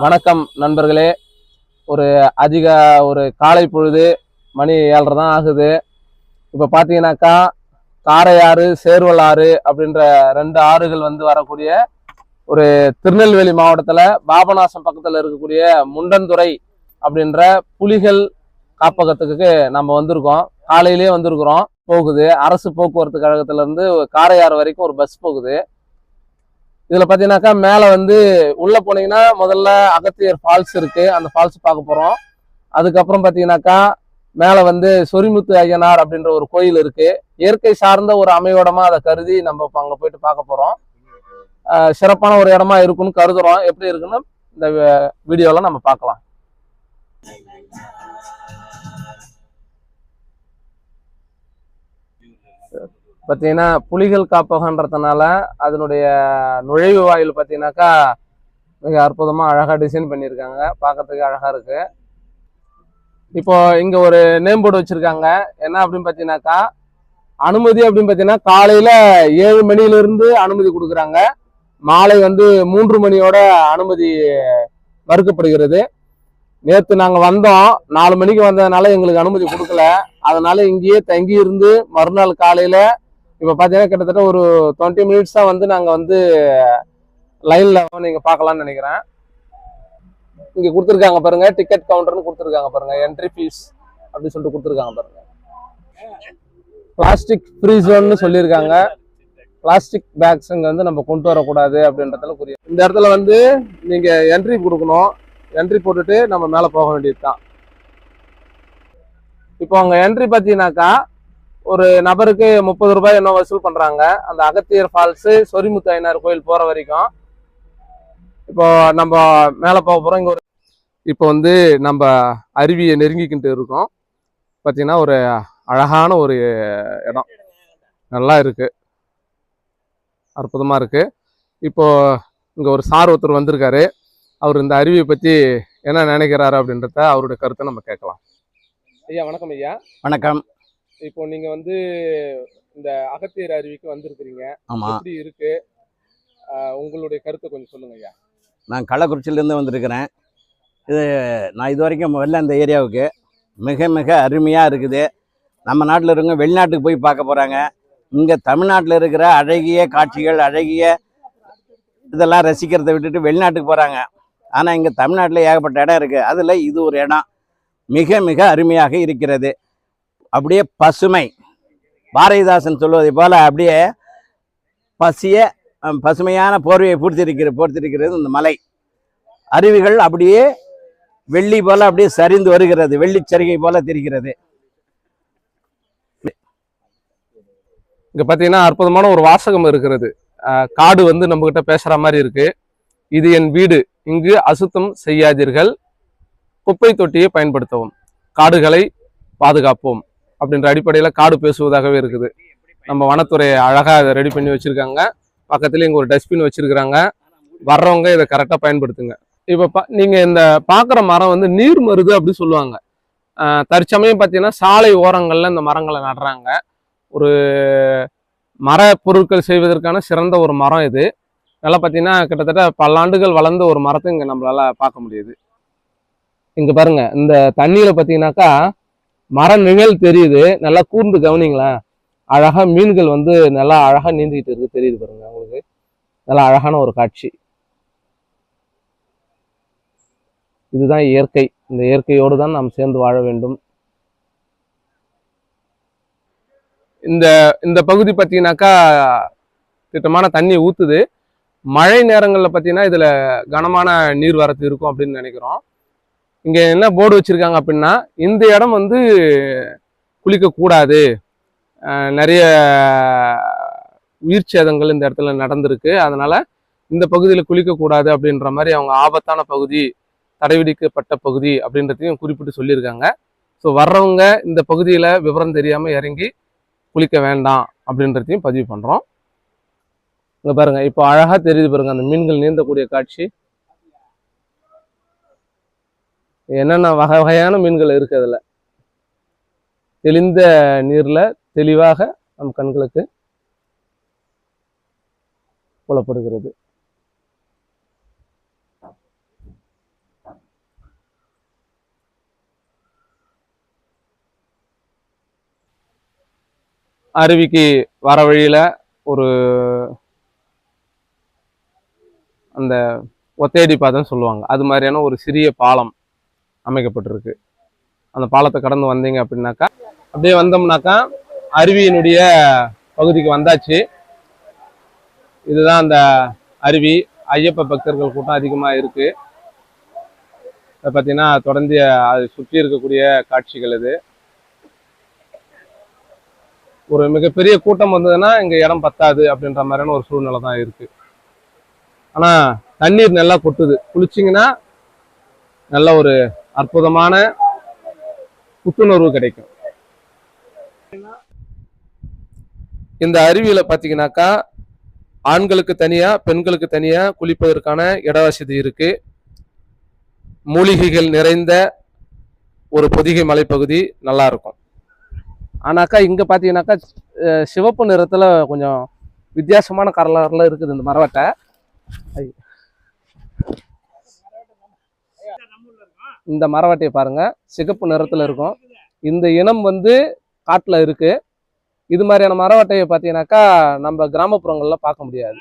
வணக்கம் நண்பர்களே. ஒரு அதிக ஒரு காலை பொழுது மணி ஏழரை தான் ஆகுது. இப்போ பார்த்தீங்கன்னாக்கா காரையாறு சேர்வலாறு அப்படின்ற ரெண்டு ஆறுகள் வந்து வரக்கூடிய ஒரு திருநெல்வேலி மாவட்டத்தில் பாபநாசம் பக்கத்தில் இருக்கக்கூடிய முண்டன்துறை அப்படின்ற புலிகள் காப்பகத்துக்கு நம்ம வந்திருக்கோம். காலையிலேயே வந்திருக்கிறோம். போகுது. அரசு போக்குவரத்து கழகத்திலேருந்து காரையாறு வரைக்கும் ஒரு பஸ் போகுது. இதுல பாத்தீங்கன்னாக்கா மேல வந்து உள்ள போனீங்கன்னா முதல்ல அகத்தியர் ஃபால்ஸ் இருக்கு. அந்த ஃபால்ஸ் பார்க்க போறோம். அதுக்கப்புறம் பாத்தீங்கன்னாக்கா மேல வந்து சொரிமுத்து ஐயனார் அப்படின்ற ஒரு கோயில் இருக்கு. இயற்கை சார்ந்த ஒரு அமையோடமா அதை கருதி நம்ம இப்ப அங்க போயிட்டு பார்க்க போறோம். சிறப்பான ஒரு இடமா இருக்குன்னு கருதுறோம். எப்படி இருக்குன்னு இந்த வீடியோல நம்ம பார்க்கலாம். பார்த்தீங்கன்னா புலிகள் காப்பகன்றதுனால அதனுடைய நுழைவு வாயில் பார்த்தீங்கன்னாக்கா மிக அற்புதமாக அழகாக டிசைன் பண்ணியிருக்காங்க. பார்க்கறதுக்கு அழகாக இருக்குது இப்போ இங்கே ஒரு நேம் போர்டு வச்சுருக்காங்க. என்ன அப்படின்னு பார்த்தீங்கன்னாக்கா அனுமதி அப்படின்னு பார்த்தீங்கன்னா காலையில் ஏழு மணியிலிருந்து அனுமதி கொடுக்குறாங்க. மாலை வந்து மூன்று மணியோட அனுமதி மறுக்கப்படுகிறது. நேற்று நாங்கள் வந்தோம். நாலு மணிக்கு வந்ததுனால எங்களுக்கு அனுமதி கொடுக்கல. அதனால இங்கேயே தங்கி இருந்து மறுநாள் காலையில் இப்போ பார்த்தீங்கன்னா கிட்டத்தட்ட ஒரு டுவெண்ட்டி மினிட்ஸ் தான் வந்து நாங்கள் வந்து லைனில் நீங்கள் பார்க்கலாம்னு நினைக்கிறேன். இங்கே கொடுத்துருக்காங்க பாருங்கள் டிக்கெட் கவுண்டர்னு கொடுத்துருக்காங்க பாருங்கள் என்ட்ரி ஃபீஸ் அப்படின்னு சொல்லிட்டு கொடுத்துருக்காங்க பாருங்கள் பிளாஸ்டிக் ஃப்ரீ ஜோன்னு சொல்லியிருக்காங்க. பிளாஸ்டிக் பேக்ஸ் இங்கே வந்து நம்ம கொண்டு வரக்கூடாது அப்படின்றதுல புரியும் இந்த இடத்துல வந்து நீங்கள் என்ட்ரி கொடுக்கணும். என்ட்ரி போட்டுட்டு நம்ம மேலே போக வேண்டியது தான் இப்போ அங்கே என்ட்ரி பார்த்தீங்கன்னாக்கா ஒரு நபருக்கு முப்பது ரூபாய் என்ன வசூல் பண்ணுறாங்க அந்த அகத்தியர் ஃபால்ஸு சொரிமுத்து ஐயனார் கோயில் போகிற வரைக்கும். இப்போ நம்ம மேலே போக போகிறோம் இங்கே ஒரு இப்போ வந்து நம்ம அருவியை நெருங்கிக்கிட்டு இருக்கோம். பார்த்தீங்கன்னா ஒரு அழகான ஒரு இடம். நல்லா இருக்குது அற்புதமாக இருக்குது இப்போது இங்கே ஒரு சார் ஒருத்தர் வந்திருக்காரு. அவர் இந்த அருவியை பற்றி என்ன நினைக்கிறாரு அப்படின்றத அவருடைய கருத்தை நம்ம கேட்கலாம். ஐயா வணக்கம் ஐயா. வணக்கம். இப்போ நீங்க வந்து இந்த அகத்தியர் அருவிக்கு வந்திருக்கிறீங்க. ஆமாம் எப்படி இருக்கு? ஆஹ் உங்களுடைய கருத்தை கொஞ்சம் சொல்லுங்க ஐயா. நான் கள்ளக்குறிச்சியிலேருந்து வந்திருக்கிறேன். இது நான் இது வரைக்கும் வரல இந்த ஏரியாவுக்கு. மிக மிக அருமையாக இருக்குது. நம்ம நாட்டில் இருக்கவங்க வெளிநாட்டுக்கு போய் பார்க்க போகிறாங்க இங்கே தமிழ்நாட்டில் இருக்கிற அழகிய காட்சிகள் அழகிய இதெல்லாம் ரசிக்கிறதை விட்டுட்டு வெளிநாட்டுக்கு போகிறாங்க ஆனால் இங்கே தமிழ்நாட்டில் ஏகப்பட்ட இடம் இருக்குது அதில் இது ஒரு இடம். மிக மிக அருமையாக இருக்கிறது. அப்படியே பசுமை. பாரதிதாசன் சொல்வதை போல் அப்படியே பசிய பசுமையான போர்வையை பூர்த்திருக்கிற போர்த்திருக்கிறது இந்த மலை. அருவிகள் அப்படியே வெள்ளி போல் அப்படியே சரிந்து வருகிறது வெள்ளிச்சரிகை போல் தெரிகிறது. இங்கே பார்த்தீங்கன்னா அற்புதமான ஒரு வாசகம் இருக்கிறது. காடு வந்து நம்மக்கிட்ட பேசுகிற மாதிரி இருக்குது இது என் வீடு. இங்கு அசுத்தம் செய்யாதீர்கள். குப்பை தொட்டியை பயன்படுத்தவும். காடுகளை பாதுகாப்போம். அப்படின்ற அடிப்படையில் காடு பேசுவதாகவே இருக்குது. நம்ம வனத்துறை அழகாக இதை ரெடி பண்ணி வச்சிருக்காங்க. பக்கத்துலேயே இங்கே ஒரு டஸ்ட்பின் வச்சுருக்குறாங்க. வர்றவங்க இதை கரெக்டாக பயன்படுத்துங்க. இப்போ பா- நீங்கள் இந்த பார்க்குற மரம் வந்து நீர் மருது அப்படின்னு சொல்லுவாங்க. தற்சமயம் பார்த்தீங்கன்னா சாலை ஓரங்களில் இந்த மரங்களை நடுறாங்க. ஒரு மர பொருட்கள் செய்வதற்கான சிறந்த ஒரு மரம் இது. நல்லா பார்த்தீங்கன்னா கிட்டத்தட்ட பல்லாண்டுகள் வளர்ந்த ஒரு மரத்தை இங்கே நம்மளால் பார்க்க முடியுது. இங்கே பாருங்கள் இந்த தண்ணியில் பார்த்தீங்கன்னாக்கா மர நிழல் தெரியுது. நல்லா கூர்ந்து கவனிங்களேன். அழகா மீன்கள் வந்து நல்லா அழகா நீந்திக்கிட்டு இருக்கு. தெரியுது பாருங்க உங்களுக்கு. நல்லா அழகான ஒரு காட்சி. இதுதான் இயற்கை. இந்த இயற்கையோடு தான் நாம் சேர்ந்து வாழ வேண்டும். இந்த இந்த பகுதி பார்த்தீங்கன்னாக்கா திட்டமான தண்ணி ஊத்துது. மழை நேரங்களில் பார்த்தீங்கன்னா இதில் கனமான நீர் வரத்து இருக்கும் அப்படின்னு நினைக்கிறோம். இங்கே என்ன போர்டு வச்சுருக்காங்க அப்படின்னா இந்த இடம் வந்து குளிக்கக்கூடாது நிறைய உயிர் சேதங்கள் இந்த இடத்துல நடந்திருக்கு. அதனால இந்த பகுதியில் குளிக்கக்கூடாது அப்படின்ற மாதிரி அவங்க ஆபத்தான பகுதி தடைவிடிக்கப்பட்ட பகுதி அப்படின்றதையும் குறிப்பிட்டு சொல்லியிருக்காங்க. ஸோ வர்றவங்க இந்த பகுதியில் விவரம் தெரியாமல் இறங்கி குளிக்க வேண்டாம் அப்படின்றதையும் பதிவு பண்ணுறோம் இங்கே பாருங்கள் இப்போ அழகாக தெரியுது பாருங்கள் அந்த மீன்கள் நீந்தக்கூடிய காட்சி. என்னென்ன வகை வகையான மீன்கள் இருக்குது அதில்? தெளிந்த நீரில் தெளிவாக நம் கண்களுக்கு புலப்படுகிறது. அருவிக்கு வர வழியில் ஒரு அந்த ஒத்தேடி பாதம் சொல்லுவாங்க. அது மாதிரியான ஒரு சிறிய பாலம். அமைக்கப்பட்டிருக்கு. அந்த பாலத்தை கடந்து வந்தீங்க அப்படின்னாக்கா அப்படியே வந்தோம்னாக்கா அருவியினுடைய பகுதிக்கு வந்தாச்சு. இதுதான் அந்த அருவி. ஐயப்ப பக்தர்கள் கூட்டம் அதிகமாக இருக்குது இதை பார்த்தீங்கன்னா தொடர்ந்து அதை சுற்றி இருக்கக்கூடிய காட்சிகள் இது. ஒரு மிகப்பெரிய கூட்டம் வந்ததுன்னா இங்கே இடம் பத்தாது அப்படின்ற மாதிரியான ஒரு சூழ்நிலை தான் இருக்குது ஆனால் தண்ணீர் நல்லா கொட்டுது. குளிச்சிங்கன்னா நல்ல ஒரு அற்புதமான புத்துணர்வு கிடைக்கும். இந்த அருவியில பாத்தீங்கன்னாக்கா ஆண்களுக்கு தனியா பெண்களுக்கு தனியா குளிப்பதற்கான இட வசதி இருக்கு. மூலிகைகள் நிறைந்த ஒரு பொதிகை மலைப்பகுதி நல்லா இருக்கும் ஆனாக்கா இங்க பாத்தீங்கன்னாக்கா சிவப்பு நிறத்துல கொஞ்சம் வித்தியாசமான கலர்ல இருக்குது இந்த மரவட்டை. இந்த மரவட்டையை பாருங்கள் சிகப்பு நிறத்தில் இருக்கும். இந்த இனம் வந்து காட்டில் இருக்குது இது மாதிரியான மரவட்டையை பார்த்தீங்கன்னாக்கா நம்ம கிராமப்புறங்களில் பார்க்க முடியாது.